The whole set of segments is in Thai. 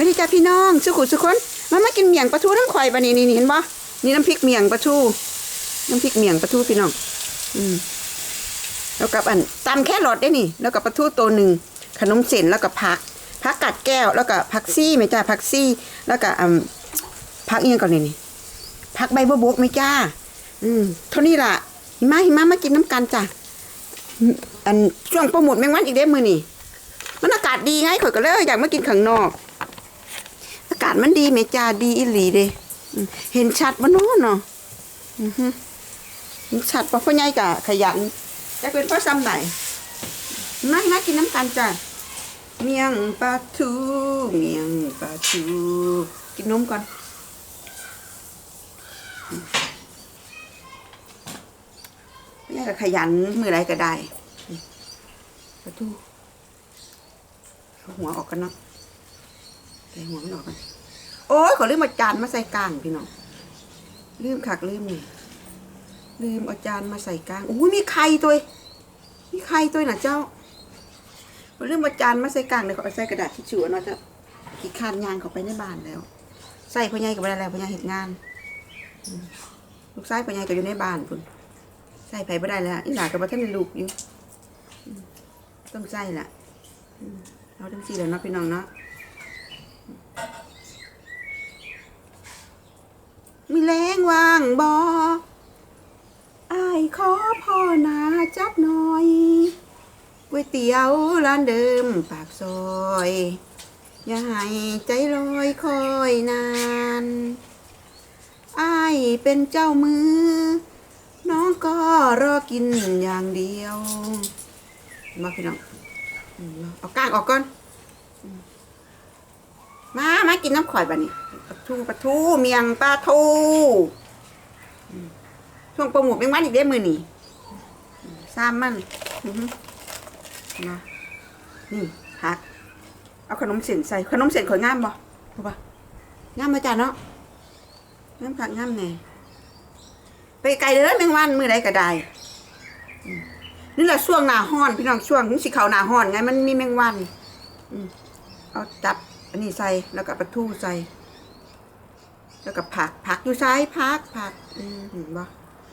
ไม่ได้จ้าพี่น้องสุขุสุคนมามากินเมี่ยงปลาทูน้ำข่อยบะนี่นี่นี่เห็นบ่นี่น้ำพริกเมี่ยงปลาทูน้ำพริกเมี่ยงปลาทูพี่น้อง อืมแล้วกับอันตำแค่รอดได้นี่ แล้วกับปลาทูตัวหนึ่งขนมเส้นแล้วก็ผักผักกัดแก้วแล้วก็ผักซี่ไหมจ้าผักซี่ แล้วก็อืมผักเอียงก่อนนี่นี่ผักใบบัวบกไหมจ้า อืมเท่านี้ล่ะหิมะหิมะมากินน้ำกันจ้ะอันช่วงโปรโมทแมงวันอีกได้มือนี่มันอากาศดีไงข่อยก็เลยอยากมากินข้างนอกอากาศมันดีไหมจ้าดีอีหลีเด้เห็นชัดบ่เนาะเนาะอือฮึเห็นชัดบ่พ่อใหญ่กะขยันจะเป็นพ่อซ้ำไหนมามากินน้ำกันจ้ะเมียงปลาทูเมียงปลาทูกินนมก่อนนี่ก็ขยันมือไรก็ได้ประตูหัวออกกันเนาะใส่หัวมันออกกัน โอ้ยขอลืมเอาจานมาใส่กลางพี่น้องลืมขักลืมนี่ลืมเอาจานมาใส่กลางอุ้ยมีไข่ตัวมีไข่ตัวน่ะเจ้าขอลืมเอาจานมาใส่กลางเดี๋ยวเขาเอใส่กระดาษทิชชู่เอาเนาะเจ้าขี้คานยางเขาไปในบ้านแล้ว ใส่พ่อใหญ่กับอะไรแล้วพ่อใหญ่เห็นงานลูกชายพ่อใหญ่ก็อยู่ในบ้านพุ่นใส่ไผ่ไม่ได้แล้วอีหลากับว่าท่านลูกอยู่ต้องใส่ละเอาทั้งสี่แล้วเนาะพี่น้องเนาะ มีแรงว่างบออายขอพ่อนาจักหน่อยก๋วยเตี๋ยวร้านเดิมปากซอย อย่าให้ใจลอยคอยนานอายเป็นเจ้ามือ น้องก็รอกินอย่างเดียวมาพี่น้องอืมเอาก้างออกก่อน มา มากินน้ำข่อยบะนี่ ปลาทูปลาทูเมียงปลาทูช่วงโปรโมทเป็นวันอีกได้มือนี่ซ้ำมันอือฮึมานี่หักเอาขนมเส้นใส่ขนมเส้นข่อยงามบ่รู้ปะงามมาจ้าเนาะงามผักงามแน่ไปไกลเด้อแมงวันมือใดก็ได้นี่แหละช่วงหน้าห้อนพี่น้องช่วงนี้สิเขาหน้าห้อนไงมันมีแมงวันอเอาจับอันนี้ใส่แล้วก็ปลาทูใส่ แล้วก็ผักผักอยู่ใส่ผักผักอืมเห็นบ่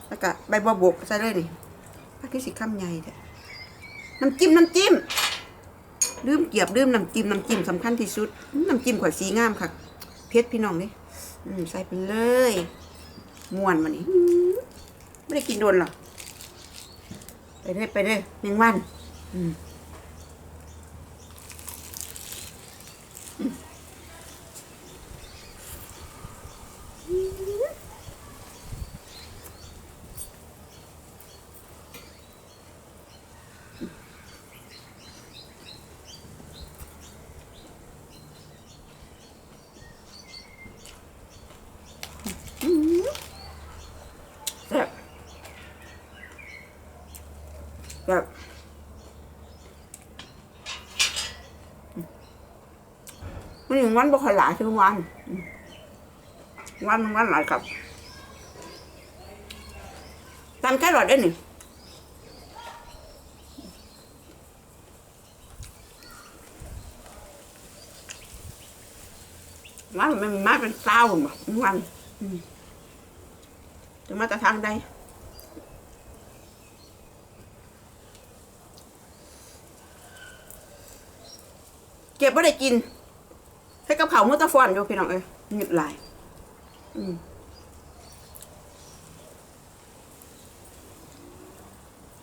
แล้วก็ใบบัวบกใส่เลยนี่ผักที่สิข้ามใหญ่เด้อน้ำจิ้มน้ำจิ้มลืมเกียบลืมน้ำจิ้มน้ำจิ้มสำคัญที่สุดน้ำจิ้มข่อยสีงามค่ะเพชรพี่น้องนี่ใส่ไปเลยม่วนวันนี้อื้อไม่ได้กินโดนหรอกไปเด้อไปเด้อแมงวัน อืมแซ่บแซ่บอืมมันอย่าง วันบ่ค่อยหลายทุกวันวันวันหลายครับตามแค่หลอดได้หนึ่งวันมันมาเป็นเศร้าหมดวันจะมาแต่ทางใดเก็บไม่ได้กิน ให้กับเขาวมุตะฟอนอยู่พี่น้องเอ้ยหยุดหลายอืม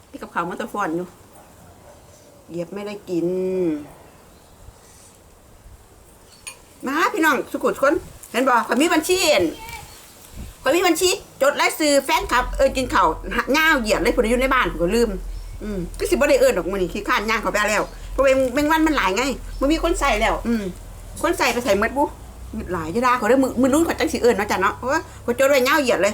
ให้กับเขาวมุตะฟอนอยู่เหยียบไม่ได้กิน มาพี่น้องสุขุดคนเห็นบอกขอยมีบัญชีเอ็นขอยมีบัญชี จดรายซื้อแฟนคลับเออกินเขาวง่าวเหยียบเลยผมอยู่ในบ้านผมก็ลืม อืมก็สิบ่ได้เอิ้นดอกมื้อนี้ขี้ข้านย่างเขาไปแล้วเพราะเป็นแมงวันมันหลายไงมันมีคนใส่แล้ว อืม คนใส่ไปใส่เมดบุหลายจะได้ขอได้มือมือรุ่นขอจังสีอื่นเนาะจ้ะเนาะเพราะว่าขอโจดไว้เงาเหยียดเลย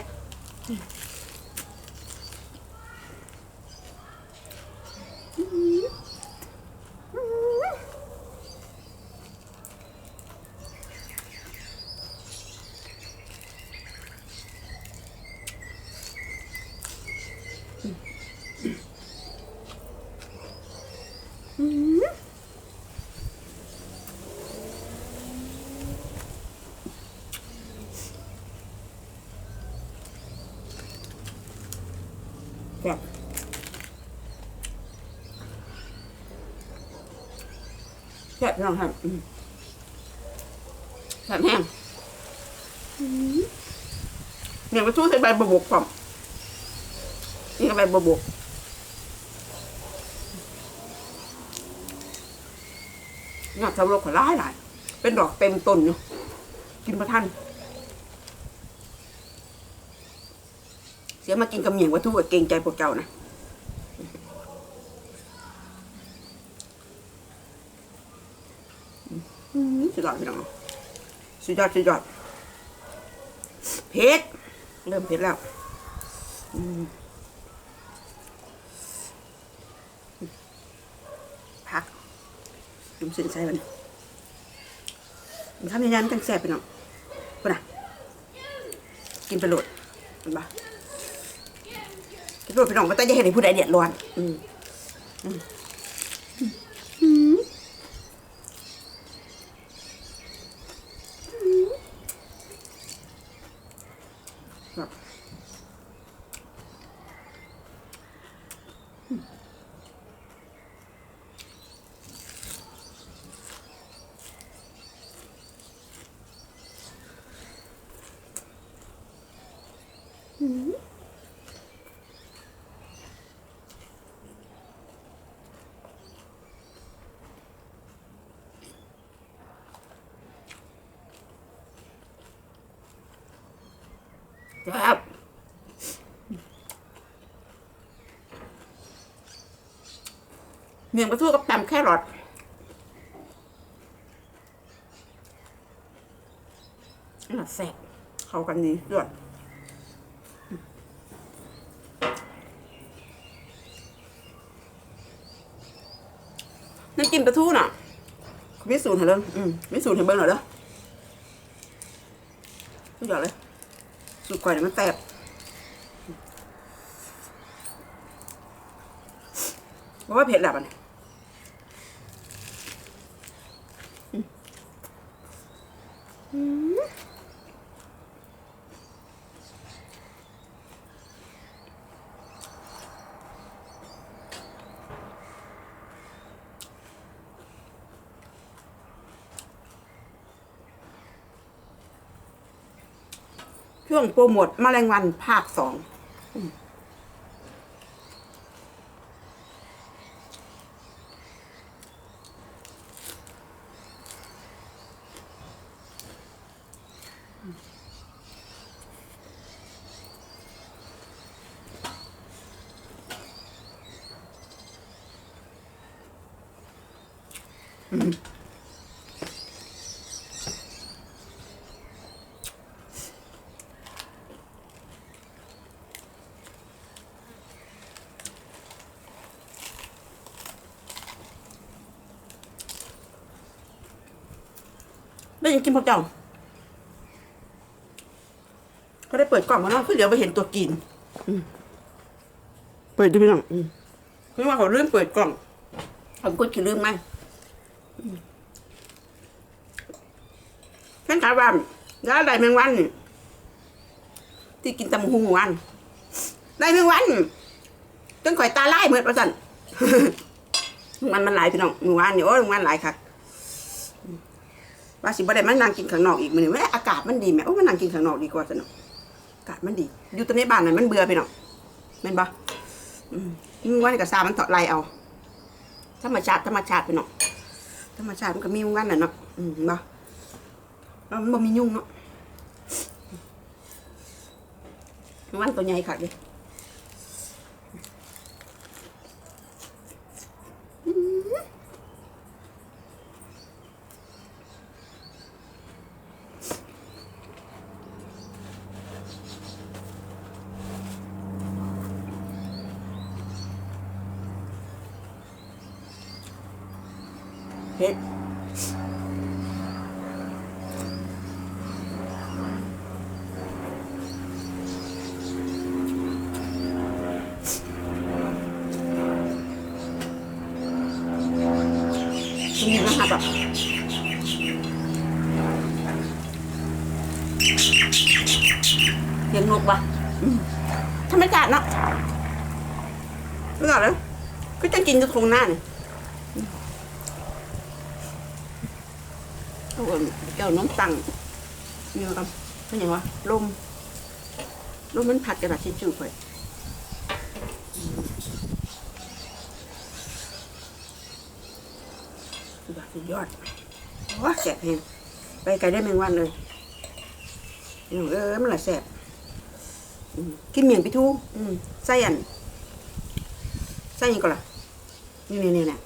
อืม แซ่บน้องครับอืมแซ่บแห้งเนี่ยมาชูใส่ใบบวบกก่อนนี่ก็ใบบวบกงาสำรวจขอร้ายหลายเป็นดอกเต็มต้นอยู่กินประทันเสียมากินกับเหมียงวัตถุกับเกรงใจพวกเจ้านะอืมสุดยอด พี่น้องสุดยอดสุดยอดเผ็ดเริ่มเผ็ดแล้วอืมพักจุ่มเส้นใส่มันทำยังไงมันจังแซ่บพี่น้องปุ่นะกินไปโหลดเห็นปะคิดว่าพี่น้องก็ต้องจะเห็นผู้ใดเดือดร้อน อืมอืมอืมครับ ครับเมียงปลาทูกับตำแครอทน่าแซ่บเข้ากันดีด้วย น้ำจิ้มปลาทูน่ะมีสูตรเหรออืมมีสูตรให้เบิ้งหน่อยเด้อทุกอย่างเลยสูตรก่อยมันแตกเพราะว่าเผ็ดแหละมัน ช่วงโปรโมทมแมลงวันภาคสองอืม ได้ยังกินพวกเจ้าก็ได้เปิดกล่องมาเนาะคือเดี๋ยวไปเห็นตัวกินอืมเปิดดูพี่น้องอืมคือว่าเขาลืมเปิดกล่องผมก็จะลืมไหมอืมฉันถามว่าแล้วอะไรแมงวันนี่ที่กินตำหูวันได้แมงวันจนข่อยตาไล่เหมือนประสันมันมันหลายพี่น้องแมงวันนี่โอ้ยแมงวันหลายค่ะ ว่าสิบ่ได้มานั่งกินข้างนอกอีกมื้อนี้แม่อากาศมันดีแม่โอ้มานั่งกินข้างนอกดีกว่าซะเนาะอากาศมันดี อยู่ต่ในบ้านน่ะมันเบื่อไปเนาะแม่นบ่อืมมึงว่านี่ก็ซามันเถาะไล่เอา ธรรมชาติธรรมชาติไปเนาะธรรมชาติมันก็มีมึงวันน่ะเนาะอืมบ่แล้วมันบ่มียุ่งเนาะมึงวันตัวใหญ่คักเดิ เฮ็ดนี่นะครับอะเสียงนกปะอืมธรรมชาติเนาะไม่ก่อนเลยก็จะกินจะทงหน้าเนี่ย เอาก่อนเจ้าน้องตังนี่มากันเป็นยังวะลมลมมันผัดกระดาษทิชชู่ไปสุดยอดสุดยอดว้าแสบเพงไปไกลได้แมงวันเลยเออมันละแสบกินเมียงไปทูอืมไส้อันใส่ยังก่อนล่ะนี่นี่นี่เนี่ย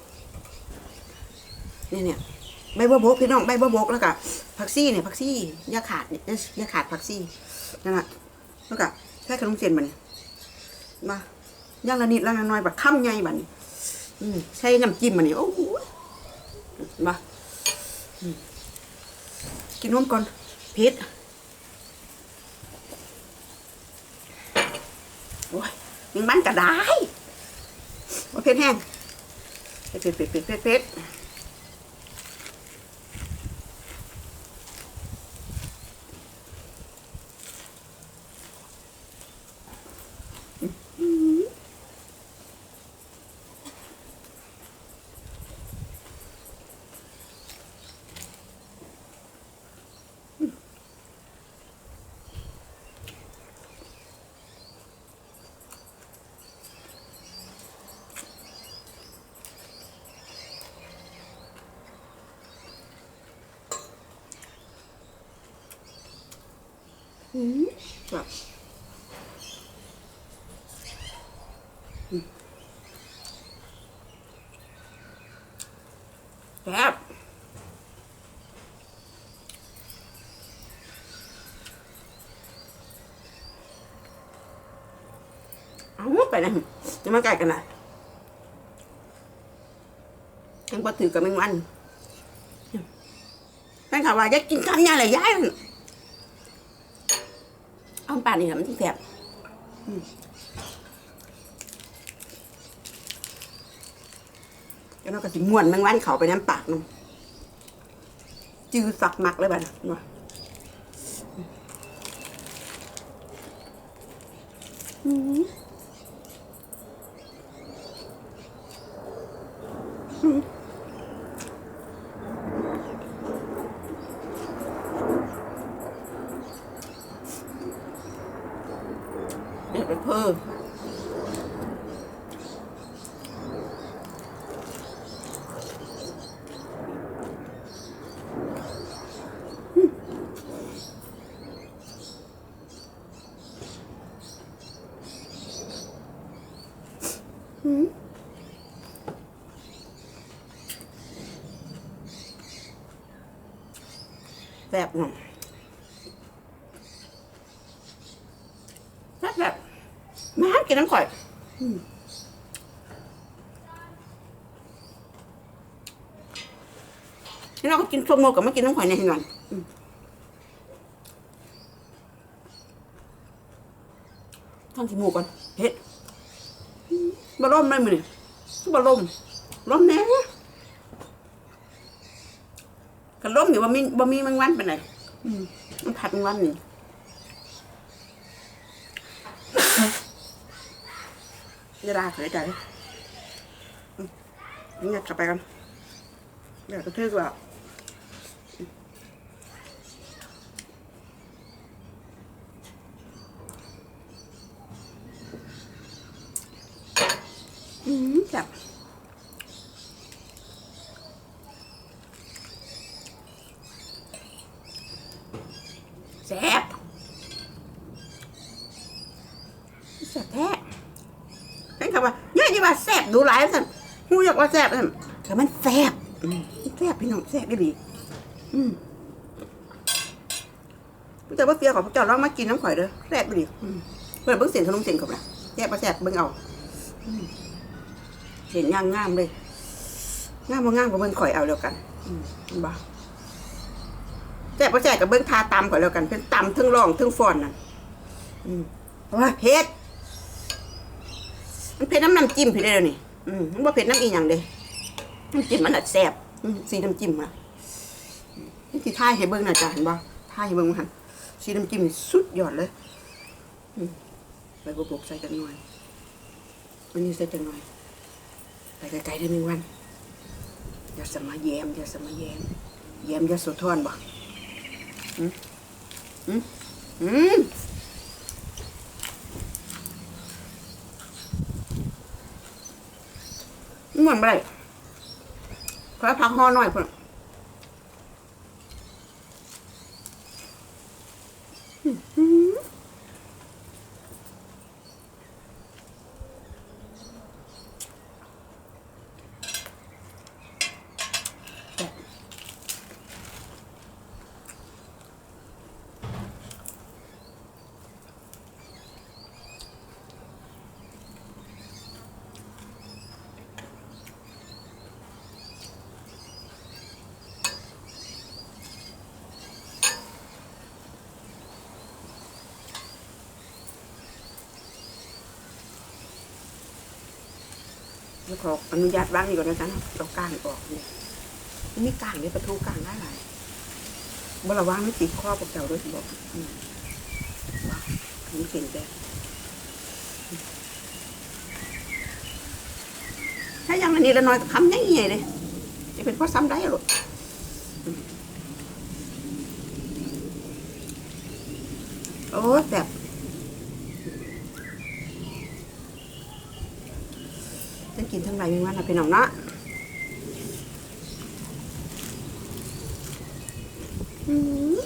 นี่เนี่ย ใบบัวบกพี่น้องใบบัวบกแล้วก็ผักซี่เนี่ยผักซี่ยาขาดเนี่ยยาขาดผักซี่นั่นแหละแล้วก็ใส่ขนมเส้นบันมาย่างละนิดละน้อยแบบข้ามใหญ่บันอืมใส่น้ำจิ้มบัดนโอ้โหมากินนมก่อนเผ็ดโอ้ยยังมันก็ได้ว่าเผ็ดแห้งเผ็ดเผ็ดเผ็ดเผ็ดเผ็ด เผ็ดอืมแบบอืมแซ่บเอาไปนะจะมาไก่กัำป่านนี่แหละมันที่แสบแล้วเราก็สิม้วนแมงวันเขาไปน้ำปากนึงจือสักมักเลยบ้านะอืมอืมเด็ดไปเพิ่มอืมแบบห น่อยแบบแบบมากินน้ำข่อยนี่เราก็กินส้มโมกับไม่กินน้ำข่อยในที่นั่นอืมท่านที่หมูก่อนเฮ็ดบะล่มได้มือนี่บะล่มล่มแน่ กันล่มอยู่บ่มีบ่มีแมังวันไปไหนอืมมันผัดแมังวันนี่จะได้เสียใจอืมนี่อยากลับไปกันเดี๋ยวกระเทือกว่าอืมจับแซ่บแซ่บแท้ ฉันคำว่าเนี่ยนี่ว่าแซ่บดูหลายสันหูอยากว่า แซ่บสันแต่มันแซ่บแซ่บพี่น้องแซ่บได้ดีอืมพี่เจ้าว่าเสียของพระเจ้าลองมากินน้ำข่อยเด้อแซ่บได้ดีอืมเปิดเบิ้งเสียงขนมเสียงกับละแซ่บปะแซ่บเบิ้งเอาเสียงย่างงามเลยงามบ่งามกับเบิ้งข่อยเอาแล้วกันอืมเห็นบ่แซ่บปะแซ่บกับเบิ้งทาตำข่อยแล้วกัน เป็นตำทึ่งร่องทึ่งฟอนน่ะเพราะว่าเผ็ดมันเผ็ดน้ำน้ำจิ้มพี่ได้แล้วนี่ อืมมันว่เผ็ดน้ำอีหยังเด้น้ำจิ้มมันน่ะแซ่บอืมสีน้ำจิ้มอะนี่ที่ท่ายให้เบิ่งน่ะจ้ะเห็นบ่ท่ายให้เบิ่งมาหันสีน้ำจิ้มสุดยอดเลยอืมใบบัวบกใส่กันหน่อยวันนี้เสร็จจังหน่อยไปไกลๆได้หนึ่งวันอย่าสมาแยมอย่าสมาแยมแยมอย่าโสธรบ่อืมอืมอืม ม่วนบ่ได้ขอพักห่อหน่อยพุ่น แล้วขออนุญาตบ้างนี่ก่อนะจ๊ะเอาก้างออกเนี่มันมีก้างเนี่ยประตูก้างได้หลายบระวังไม่ติดข้อพวกเจ้าด้วยสิบอกว้าวอันนี้เก่งแต่ถ้ายังอันนี้ละน้อยก็คำใหญ่ๆเลยจะเป็นเพราะซ้ำได้หรอโอ้แบบ จะกินทั้งไรมีวันนะพี่น้องเนาะอืม